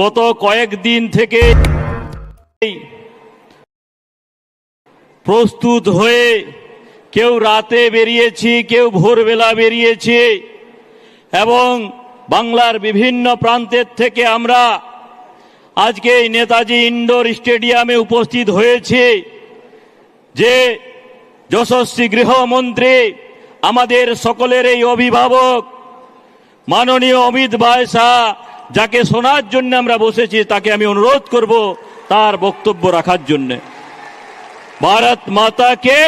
গত কয়েকদিন থেকে প্রস্তুত হয়ে কেউ রাতে বেরিয়েছি, কেউ ভোরবেলা বেরিয়েছি এবং বাংলার বিভিন্ন প্রান্তের থেকে আমরা আজকে নেতাজি ইন্ডোর স্টেডিয়ামে উপস্থিত হয়েছি যে যশস্বী গৃহমন্ত্রী, আমাদের সকলের এই অভিভাবক, মাননীয় অমিত শাহ যাকে শোনার জন্য আমরা বসেছি, তাকে আমি অনুরোধ করব তার বক্তব্য রাখার জন্য। ভারত মাতাকে